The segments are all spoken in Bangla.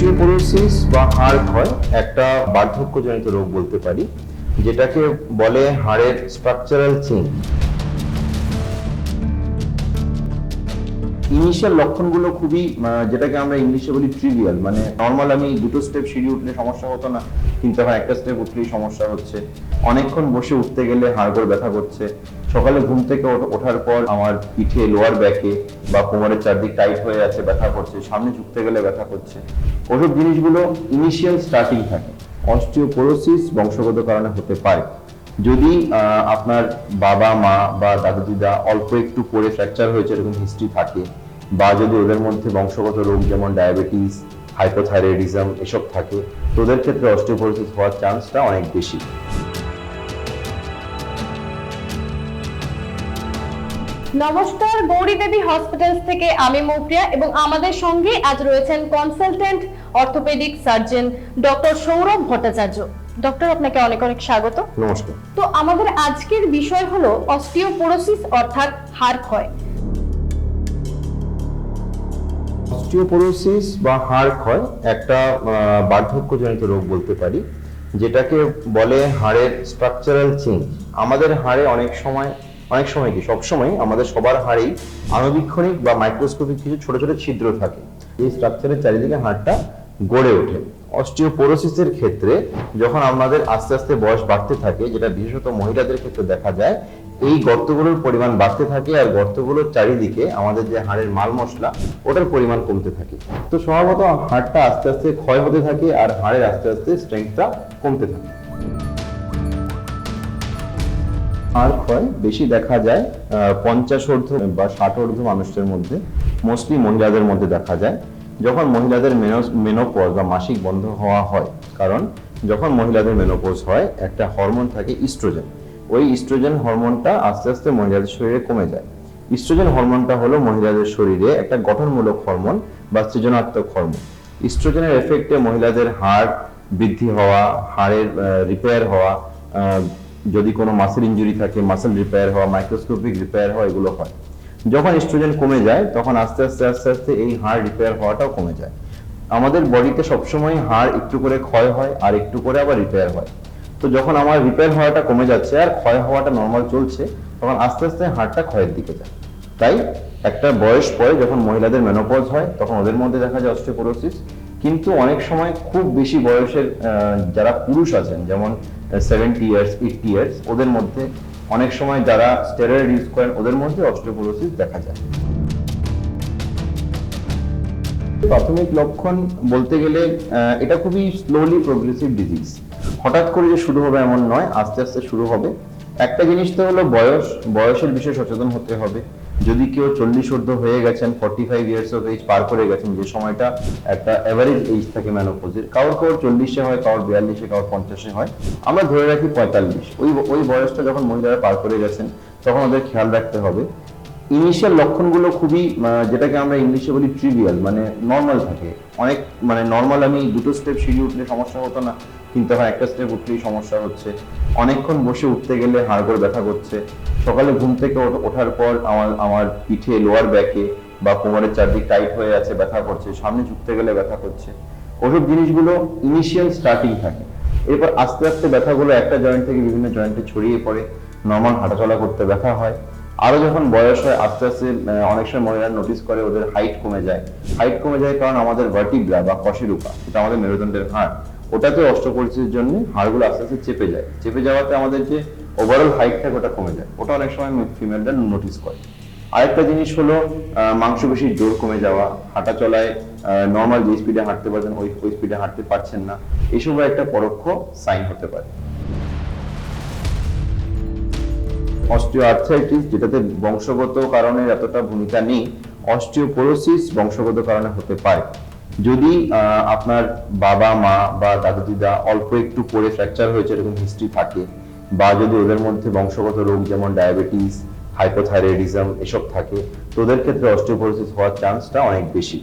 অস্টিওপোরোসিস বা হাড় ক্ষয় একটা বার্ধক্যজনিত রোগ বলতে পারি, যেটাকে বলে হাড়ের স্ট্রাকচারাল চেঞ্জ ইনিশিয়াল লক্ষণগুলো খুবই যেটাকে আমরা ইংলিশে বলি ট্রিভিয়াল মানে নর্মাল আমি দুটো স্টেপ সিঁড়ি উঠলে সমস্যা হতো না, কিন্তু একটা স্টেপ উঠলেই সমস্যা হচ্ছে। অনেকক্ষণ বসে উঠতে গেলে হাড়গোড় ব্যথা করছে সকালে ঘুম থেকে ওঠার পর আমার পিঠে লোয়ার ব্যাকে বা কোমরের চারদিক টাইট হয়ে আছে, ব্যথা করছে, সামনে ঝুঁকতে গেলে ব্যথা করছে। ওসব জিনিসগুলো ইনিশিয়াল স্টার্টিং থাকে। অস্টিওপোরোসিস বংশগত কারণে হতে পারে। যদি আপনার বাবা, মা বা দাদু দিদা অল্প একটু পরে ফ্র্যাকচার হয়েছে, এরকম হিস্ট্রি থাকে, বা যদি ওদের মধ্যে বংশগত রোগ যেমন ডায়াবেটিস হাইপোথাইরয়েডিজম এসব থাকে, তো ওদের ক্ষেত্রে অস্টিওপোরোসিস হওয়ার চান্সটা অনেক বেশি। নমস্কার গৌরী দেবী হসপিটালস থেকে আমি মৌপ্রিয়া এবং আমাদের সঙ্গে আজ রয়েছেন consultant orthopaedic surgeon doctor Sourav Bhattacharya. Doctor আপনাকে অনেক অনেক স্বাগত। নমস্কার। তো আমাদের আজকের বিষয় হলো অস্টিওপোরোসিস অর্থাৎ হাড় ক্ষয়। অস্টিওপোরোসিস বা হাড় ক্ষয় একটা বার্ধক্যজনিত রোগ বলতে পারি যেটাকে বলে হাড়ের স্ট্রাকচারাল চেঞ্জ আমাদের হাড়ে অনেক সময় অনেক সময় কি সবসময় আমাদের সবার হাড়েই আণুবীক্ষণিক বা মাইক্রোস্কোপিক কিছু ছোট ছোট ছিদ্র থাকে। এই স্ট্রাকচারের চারিদিকে হাড়টা গড়ে ওঠে। অস্টিওপোরোসিসের ক্ষেত্রে যখন আমাদের আস্তে আস্তে বয়স বাড়তে থাকে, যেটা বিশেষত মহিলাদের ক্ষেত্রে দেখা যায়, এই গর্তগুলোর পরিমাণ বাড়তে থাকে আর গর্তগুলোর চারিদিকে আমাদের যে হাড়ের মাল মশলা, ওটার পরিমাণ কমতে থাকে। তো স্বভাবত হাড়টা আস্তে আস্তে ক্ষয় হতে থাকে আর হাড়ের আস্তে আস্তে স্ট্রেংথটা কমতে থাকে। হাড় ক্ষয় বেশি দেখা যায় পঞ্চাশ ঊর্ধ্ব বা ষাট অর্ধ মানুষদের মধ্যে মোস্টলি মহিলাদের মধ্যে দেখা যায়। যখন মহিলাদের মেনোপজ বা মাসিক বন্ধ হওয়া হয়, কারণ যখন মহিলাদের মেনোপজ হয়, একটা হরমোন থাকে ইস্ট্রোজেন ওই ইস্ট্রোজেন হরমোনটা আস্তে আস্তে মহিলাদের শরীরে কমে যায়। ইস্ট্রোজেন হরমোনটা হলো মহিলাদের শরীরে একটা গঠনমূলক হরমোন বা সৃজনাত্মক হরমোন ইস্ট্রোজেনের এফেক্টে মহিলাদের হাড় বৃদ্ধি হওয়া, হাড়ের রিপেয়ার হওয়া যদি কোনো মাসেল ইনজুরি থাকে মাসেল রিপেয়ার হওয়া মাইক্রোস্কোপিক রিপেয়ার হওয়া, এগুলো হয়। যখন স্ট্রোজেন কমে যায়, তখন আস্তে আস্তে আস্তে আস্তে এই হাড় রিপেয়ার হওয়াটাও কমে যায়। আমাদের বডিতে সবসময় হাড় একটু করে ক্ষয় হয়, আর একটু করে আবার রিপেয়ার হয়। তো যখন আমার রিপেয়ার হওয়াটা কমে যাচ্ছে, আর ক্ষয় হওয়াটা নর্মাল চলছে, তখন আস্তে আস্তে হাড়টা ক্ষয়ের দিকে যায়। তাই একটা বয়স পরে যখন মহিলাদের মেনোপজ হয়, তখন ওদের মধ্যে দেখা যায় অস্টিওপোরোসিস কিন্তু অনেক সময় খুব বেশি বয়সের যারা পুরুষ আছেন, যেমন সেভেন্টি ইয়ার্স এইটটি ইয়ার্স ওদের মধ্যে অনেক সময় যারা স্টেরয়েড ইউজ করেন, ওদের মধ্যে অস্টিওপোরোসিস দেখা যায়। প্রাথমিক লক্ষণ বলতে গেলে এটা খুবই স্লোলি প্রোগ্রেসিভ ডিজিজ হঠাৎ করে যে শুরু হবে এমন নয়, আস্তে আস্তে শুরু হবে। একটা জিনিস তো হলো বয়স, বয়সের বিষয়ে সচেতন হতে হবে। যদি কেউ চল্লিশ ঊর্ধ্ব হয়ে গেছেন forty five years of age পার করে গেছেন, যে সময়টা একটা অ্যাভারেজ এজ থাকে ম্যানোপোজের কারোর কারোর চল্লিশে হয়, কারোর বিয়াল্লিশে, কারোর পঞ্চাশে হয়। আমরা ধরে রাখি পঁয়তাল্লিশ। ওই ওই বয়সটা যখন মহিলারা পার করে গেছেন, তখন ওদের খেয়াল রাখতে হবে ইনিশিয়াল লক্ষণগুলো খুবই যেটাকে আমরা ইংলিশে বলি ট্রিভিয়াল মানে নর্মাল থাকে। অনেক মানে নর্মাল আমি দুটো স্টেপ সিঁড়ি উঠলে সমস্যা হতো না, কিন্তু এখন একটা স্টেপ উঠলেই সমস্যা হচ্ছে। অনেকক্ষণ বসে উঠতে গেলে হাড়গোড় ব্যথা করছে। সকালে ঘুম থেকে ওঠার পর আমার আমার পিঠে লোয়ার ব্যাকে বা কোমরের চারদিক টাইট হয়ে আছে, ব্যথা করছে। সামনে ঝুঁকতে গেলে ব্যথা করছে। ওসব জিনিসগুলো ইনিশিয়াল স্টার্টিং থাকে। এরপর আস্তে আস্তে ব্যথাগুলো একটা জয়েন্ট থেকে বিভিন্ন জয়েন্টে ছড়িয়ে পড়ে। নর্মাল হাঁটাচলা করতে ব্যথা হয়। আরও যখন বয়স হয়, আস্তে আস্তে অনেক সময় মহিলারা নোটিস করে ওদের হাইট কমে যায়। হাইট কমে যায় কারণ আমাদের ভার্টিব্রা বা কশেরুকা সেটা আমাদের মেরুদণ্ডের হাড়। ওটাতে অস্ত্রোপরিচিতির জন্য হাড়গুলো আস্তে আস্তে চেপে যায়। চেপে যাওয়াতে আমাদের যে ওভারঅল হাইট থাকে ওটা কমে যায়। ওটা অনেক সময় ফিমেলরা নোটিস করে। আরেকটা জিনিস হলো মাংসপেশির জোর কমে যাওয়া, হাঁটা চলায় নর্মাল যে স্পিডে হাঁটতে পারছেন, ওই ওই স্পিডে হাঁটতে পারছেন না। এসবও একটা পরোক্ষ সাইন হতে পারে। অস্টিওআর্থ্রাইটিস, যেটাতে বংশগত কারণে এতটা ভূমিকা নেই, অস্টিওপোরোসিস বংশগত কারণে হতে পারে। যদি আপনার বাবা, মা বা দাদু দিদা অল্প একটু পরে ফ্র্যাকচার হয়েছে, এরকম হিস্ট্রি থাকে, বা যদি ওদের মধ্যে বংশগত রোগ যেমন ডায়াবেটিস হাইপোথাইরয়েডিজম এসব থাকে, তো ওদের ক্ষেত্রে অস্টিওপোরোসিস হওয়ার চান্সটা অনেক বেশি।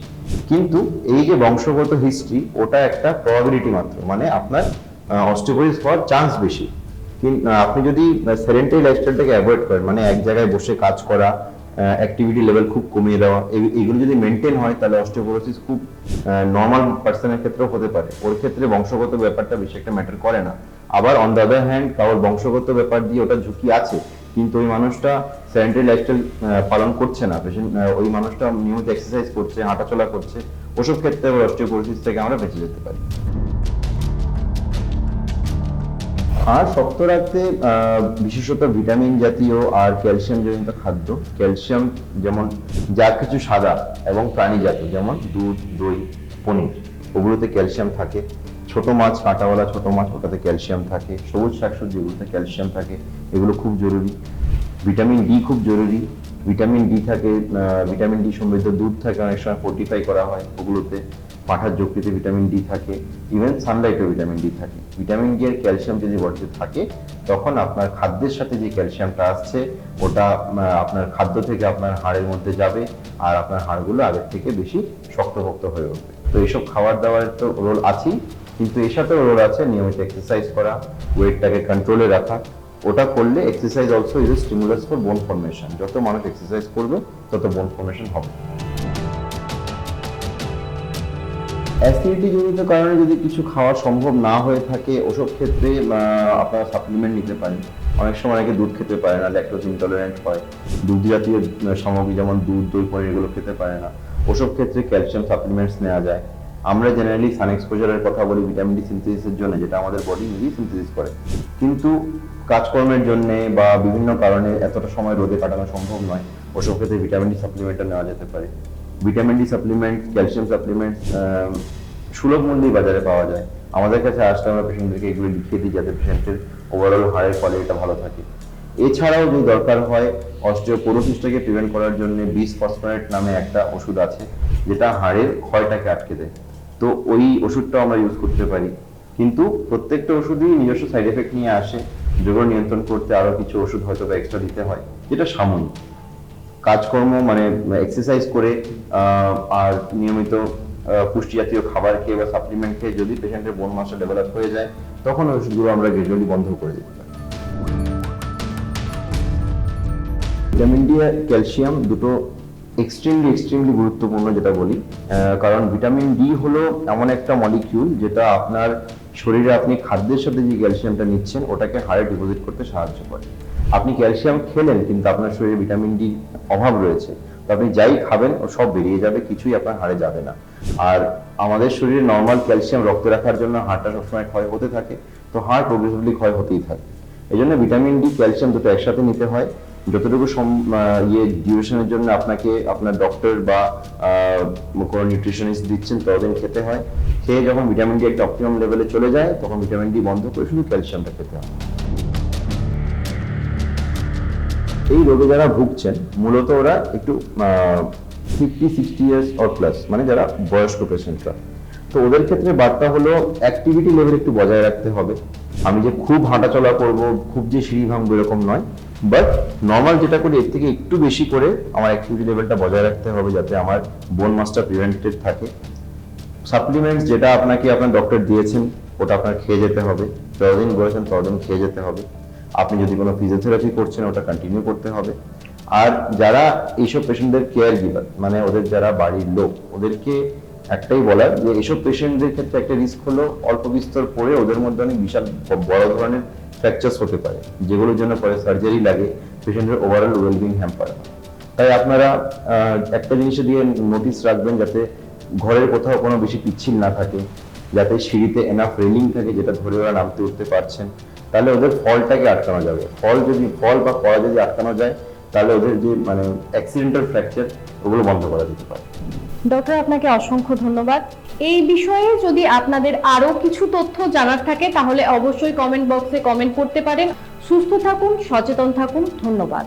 কিন্তু এই যে বংশগত হিস্ট্রি ওটা একটা প্রবাবিলিটি মাত্র মানে আপনার অস্টিওপোরোসিস হওয়ার চান্স বেশি। আপনি যদি সেরেন্টারি লাইফস্টাইলটাকে অ্যাভয়েড করেন মানে এক জায়গায় বসে কাজ করা অ্যাক্টিভিটি লেভেল খুব কমিয়ে দেওয়া এগুলো যদি মেনটেন হয়, তাহলে অস্টিওপোরোসিস খুব নর্মাল পার্সনের ক্ষেত্রেও হতে পারে। ওর ক্ষেত্রে বংশগত ব্যাপারটা বেশি একটা ম্যাটার করে না। আবার অন দ্য আদার হ্যান্ড কারোর বংশগত ব্যাপার দিয়ে ওটা ঝুঁকি আছে, কিন্তু ওই মানুষটা স্যানিটারি লাইফস্টাইল পালন করছে না। পেশেন্ট ওই মানুষটা নিয়মিত এক্সারসাইজ করছে, হাঁটাচলা করছে, ওসব ক্ষেত্রে অস্টিওপোরোসিস থেকে আমরা বেঁচে যেতে পারি। হাড় শক্ত রাখতে বিশেষত ভিটামিন জাতীয় আর ক্যালসিয়াম জনিত খাদ্য। ক্যালসিয়াম যেমন যা কিছু সাদা এবং প্রাণীজাত যেমন দুধ, দই, পনির, ওগুলোতে ক্যালসিয়াম থাকে। ছোট মাছ, কাঁটাওয়ালা ছোট মাছ, ওটাতে ক্যালসিয়াম থাকে। সবুজ শাকসবজি এগুলোতে ক্যালসিয়াম থাকে। এগুলো খুব জরুরি। ভিটামিন ডি খুব জরুরি। ভিটামিন ডি থাকে ভিটামিন ডি সমৃদ্ধ দুধ থাকে, অনেক সময় ফোর্টিফাই করা হয় ওগুলোতে। পাঠার যকৃতে ভিটামিন ডি থাকে ইভেন সানলাইটেও ভিটামিন ডি থাকে। ভিটামিন ডি আর ক্যালসিয়াম যদি বডিতে থাকে, তখন আপনার খাদ্যের সাথে যে ক্যালসিয়ামটা আসছে, ওটা আপনার খাদ্য থেকে আপনার হাড়ের মধ্যে যাবে, আর আপনার হাড়গুলো আগের থেকে বেশি শক্তপোক্ত হয়ে উঠবে। তো এইসব খাবার দাবারের তো রোল আছেই, কিন্তু এর সাথেও রোল আছে নিয়মিত এক্সারসাইজ করা ওয়েটটাকে কন্ট্রোলে রাখা। ওটা করলে exercise also is stimulus for bone formation যত মানুষ এক্সারসাইজ করবে, তত বোন ফর্মেশন হবে। অ্যাসিডিটি জনিত কারণে যদি কিছু খাওয়া সম্ভব না হয়ে থাকে, ওসব ক্ষেত্রে আপনারা সাপ্লিমেন্ট নিতে পারেন। অনেক সময় অনেকে দুধ খেতে পারে না ল্যাকটোজ ইনটলারেন্ট হয়। দুধ জাতীয় সামগ্রী যেমন দুধ, দই, পনির এগুলো খেতে পারে না। ওসব ক্ষেত্রে ক্যালসিয়াম সাপ্লিমেন্টস নেওয়া যায়। আমরা জেনারেলি সান এক্সপোজারের কথা বলি ভিটামিন ডি সিনথেসিসের জন্য, যেটা আমাদের বডি নিজেই সিনথেসিস করে। কিন্তু কাজকর্মের জন্য বা বিভিন্ন কারণে এতটা সময় রোদে কাটানো সম্ভব নয়। ওসব ক্ষেত্রে ভিটামিন ডি সাপ্লিমেন্টটা নেওয়া যেতে পারে। Vitamin D supplement, calcium supplement সুলভ মূল্যেই বাজারে পাওয়া যায়। আমাদের কাছে আসলে আমরা পেশেন্টদেরকে এগুলো লিখিয়ে দিই যাতে পেশেন্টের ওভারঅল হাড়ের কোয়ালিটিটা ভালো থাকে। এছাড়াও যদি দরকার হয়, অস্টিওপোরোসিসটাকে প্রিভেন্ট করার জন্য বিস ফসফেট নামে একটা ওষুধ আছে, যেটা হাড়ের ক্ষয়টাকে আটকে দেয়। তো ওই ওষুধটাও আমরা ইউজ করতে পারি। কিন্তু প্রত্যেকটা ওষুধই নিজস্ব সাইড এফেক্ট নিয়ে আসে। যেগুলো নিয়ন্ত্রণ করতে আরও কিছু ওষুধ হয়তো বা এক্সট্রা দিতে হয়, যেটা সাময়িক। কাজকর্ম মানে এক্সারসাইজ করে আর নিয়মিত পুষ্টি জাতীয় খাবার খেয়ে বা সাপ্লিমেন্ট খেয়ে যদি পেশেন্টের বোন মাসটা ডেভেলপ হয়ে যায়, তখন ওষুধগুলো আমরা গ্রাজুয়ালি বন্ধ করে দিতে পারি। ভিটামিন ডি আর ক্যালসিয়াম দুটো এক্সট্রিমলি এক্সট্রিমলি গুরুত্বপূর্ণ যেটা বলি কারণ ভিটামিন ডি হলো এমন একটা মলিকিউল যেটা আপনার শরীরে আপনি খাদ্যের সাথে যে ক্যালসিয়ামটা নিচ্ছেন, ওটাকে হাড়ে ডিপোজিট করতে সাহায্য করে। আপনি ক্যালসিয়াম খেলেন, কিন্তু আপনার শরীরে ভিটামিন ডি অভাব রয়েছে। তো আপনি যাই খাবেন, ও সব বেরিয়ে যাবে, কিছুই আপনার হাড়ে যাবে না। আর আমাদের শরীরে নর্মাল ক্যালসিয়াম রক্ত রাখার জন্য হাড়টা সবসময় ক্ষয় হতে থাকে, তো হাড় প্রোগ্রেসিভলি ক্ষয় হতেই থাকে। এই জন্য ভিটামিন ডি, ক্যালসিয়াম দুটো একসাথে নিতে হয়। যতটুকু ইয়ে ডিউরেশনের জন্য আপনাকে আপনার ডক্টর বা কোনো নিউট্রিশনিস্ট দিচ্ছেন, ততদিন খেতে হয়। খেয়ে যখন ভিটামিন ডি একটা অপটিমাম লেভেলে চলে যায়, তখন ভিটামিন ডি বন্ধ করে শুধু ক্যালসিয়ামটা খেতে হয়। এই রোগে যারা ভুগছেন, মূলত ওরা একটু fifty sixty years or plus মানে যারা বয়স্ক পেশেন্টরা তো ওদের ক্ষেত্রে বার্তা হলো অ্যাক্টিভিটি লেভেল একটু বজায় রাখতে হবে। আমি যে খুব হাঁটাচলা করব, খুব যে সিঁড়ি ভাঙবো এরকম নয়। বাট নর্মাল যেটা করি, এর থেকে একটু বেশি করে আমার অ্যাক্টিভিটি লেভেলটা বজায় রাখতে হবে যাতে আমার বোন মাসটা প্রিভেন্টেড থাকে। সাপ্লিমেন্টস যেটা আপনাকে আপনার ডক্টর দিয়েছেন, ওটা আপনার খেয়ে যেতে হবে। যতদিন বলেছেন ততদিন খেয়ে যেতে হবে। আপনি যদি কোনো ফিজিওথেরাপি করছেন, ওটা কন্টিনিউ করতে হবে। আর যারা এইসব পেশেন্টদের কেয়ার গিভার মানে ওদের যারা বাড়ির লোক, ওদেরকে একটাই বলার যে এইসব পেশেন্টদের ক্ষেত্রে একটা রিস্ক হলো অল্প বিস্তর পরে ওদের মধ্যে অনেক বিশাল বড় ধরনের ফ্র্যাকচার্স হতে পারে, যেগুলোর জন্য পরে সার্জারি লাগে পেশেন্টের ওভারঅল ওয়েলবিং হ্যাম্পার হয় তাই আপনারা একটা জিনিসে দিয়ে নোটিস রাখবেন যাতে ঘরের কোথাও কোনো বেশি পিচ্ছিল না থাকে, যাতে সিঁড়িতে এনাফ রেলিং থাকে যেটা ধরে ওরা নামতে উঠতে পারছেন। তাহলে ওদের ফলটাকে আটকানো যাবে। ফল যদি, ফল বা কড়া যদি আটকানো যায়, তাহলে ওদের যে মানে অ্যাক্সিডেন্টাল ফ্র্যাকচার ওগুলো বন্ধ করা যেতে পারে। ডক্টর, আপনাকে অসংখ্য ধন্যবাদ। এই বিষয়ে যদি আপনাদের আরও কিছু তথ্য জানার থাকে, তাহলে অবশ্যই কমেন্ট বক্সে কমেন্ট করতে পারেন। সুস্থ থাকুন, সচেতন থাকুন। ধন্যবাদ।